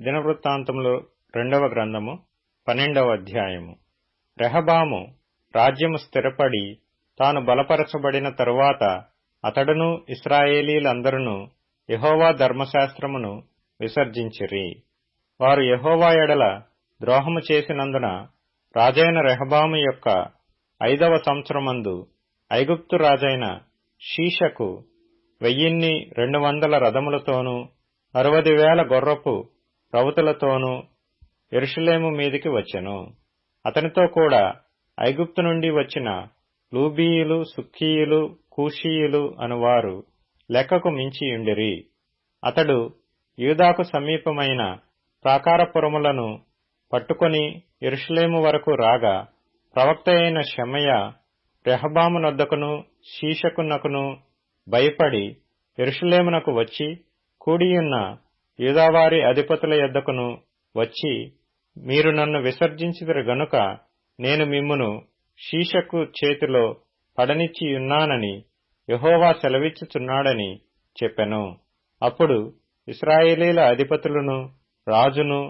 దినవృత్తాంతములు రెండవ గ్రంథము పన్నెండవ అధ్యాయము. రెహబాము రాజ్యము స్థిరపడి తాను బలపరచబడిన తరువాత అతడును ఇస్రాయేలీలందరును యహోవా ధర్మశాస్త్రమును విసర్జించిరి. వారు యహోవా ఎడల ద్రోహము చేసినందున రాజైన రెహబాము యొక్క ఐదవ సంవత్సరమందు ఐగుప్తు రాజైన షీషకు వెయ్యిన్ని రెండు వందల రథములతోనూ అరవది వేల గొర్రపు రౌతులతోనూ ఎరుషలేము మీదికి వచ్చెను. అతనితో కూడా ఐగుప్తు నుండి వచ్చిన లూబీయులు సుక్కీయులు కూషీయులు అనువారు లెక్కకు మించియుండిరి అతడు యూదాకు సమీపమైన ప్రాకారపురములను పట్టుకొని ఎరుషలేము వరకు రాగా ప్రవక్త అయిన షమయ రెహబామునొద్దకును శీషకునకును భయపడి ఎరుషులేమునకు వచ్చి కూడియున్న యూదావారి అధిపతుల యొద్దకును వచ్చి మీరు నన్ను విసర్జించిదిరు గనుక నేను మిమ్మును శీషకు చేతిలో పడనిచ్చియున్నానని యహోవా సెలవిచ్చుచున్నాడని చెప్పెను. అప్పుడు ఇస్రాయేలీల అధిపతులను రాజును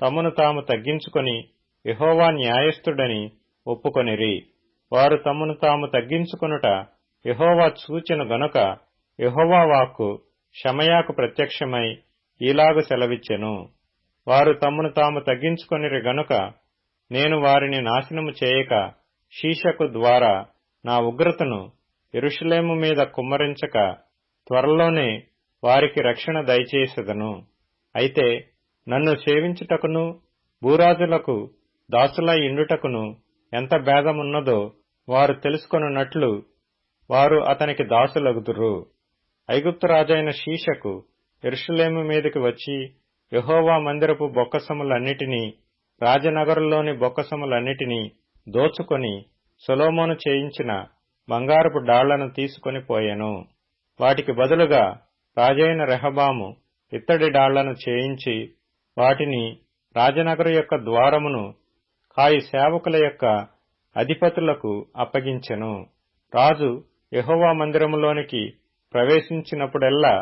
తమను తాము తగ్గించుకొని యహోవా న్యాయస్థుడని ఒప్పుకొనిరి. వారు తమను తాము తగ్గించుకొనుట యహోవా చూచిన గనుక యహోవా వాక్కు షమయాకు ప్రత్యక్షమై ఇలాగ సెలవిచ్చెను. వారు తమను తాము తగ్గించుకొనిరి గనుక నేను వారిని నాశనము చేయక శీషకు ద్వారా నా ఉగ్రతను ఎరుషులేము మీద కుమ్మరించక త్వరలోనే వారికి రక్షణ దయచేసెదను అయితే నన్ను సేవించుటకును భూరాజులకు దాసుల ఇండుటకును ఎంత భేదమున్నదో వారు తెలుసుకొనున్నట్లు వారు అతనికి దాసులగుదురు. ఐగుప్తు రాజైన శీషకు ఎరుషులేము మీదకి వచ్చి యహోవా మందిరపు బొక్కసములన్నిటినీ రాజనగరులోని బొక్కసములన్నిటినీ దోచుకొని సొలోమోను చేయించిన బంగారపు డాళ్ళను తీసుకొని పోయాను. వాటికి బదులుగా రాజైన రెహబాము ఇత్తడి డాళ్ళను చేయించి వాటిని రాజనగరు యొక్క ద్వారమును కాయి సేవకుల యొక్క అధిపతులకు అప్పగించెను. రాజు యహోవా మందిరములోనికి ప్రవేశించినప్పుడెల్లా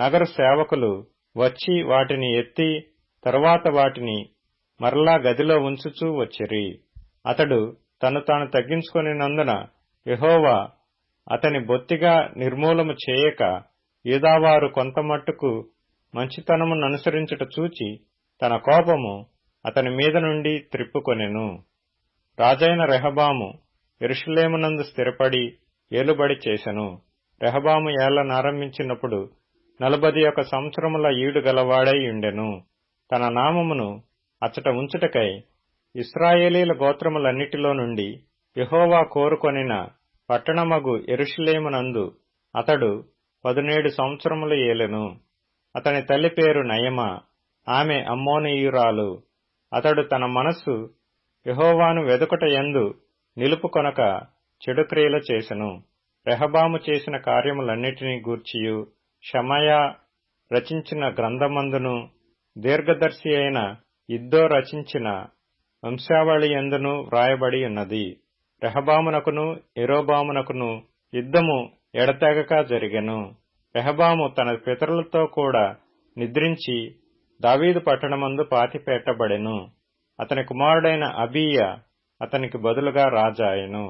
నగర సేవకులు వచ్చి వాటిని ఎత్తి తరువాత వాటిని మరలా గదిలో ఉంచుచూ వచ్చిరి. అతడు తను తాను తగ్గించుకొనినందున యహోవా అతని బొత్తిగా నిర్మూలము చేయక యూదావారు కొంతమట్టుకు మంచితనముననుసరించుట చూచి తన కోపము అతని మీద నుండి త్రిప్పుకొనెను. రాజైన రెహబాము ఎరుషులేమునందు స్థిరపడి ఏలుబడి చేసెను. రెహబాము ఏళ్ళనారంభించినప్పుడు నలభై ఒక సంవత్సరముల ఈడు గలవాడై ఉండెను. తన నామమును అచ్చట ఉంచుటకై ఇస్రాయేలీల గోత్రములన్నిటిలో నుండి యహోవా కోరుకొనిన పట్టణమగు ఎరుషులేమునందు అతడు పదునేడు సంవత్సరములు ఏలెను. అతని తల్లి పేరు నయమ ఆమె అమ్మోనీయురాలు. అతడు తన మనస్సు యహోవాను వెదుకట ఎందు నిలుపుకొనక చెడు క్రియలు చేసెను. రెహబాము చేసిన కార్యములన్నిటినీ గూర్చియు. షమయా రచించిన గ్రంథమందును దీర్ఘదర్శి అయిన ఇద్దో రచించిన వంశావళి ఎందును వ్రాయబడి ఉన్నది. రెహబామునకును ఎరోబామునకును యుద్ధము ఎడతెగక జరిగెను. రెహబాము తన పితరులతో కూడా నిద్రించి దావీదు పట్టణమందు పాతిపెట్టబడెను. అతని కుమారుడైన అబీయ అతనికి బదులుగా రాజాయెను.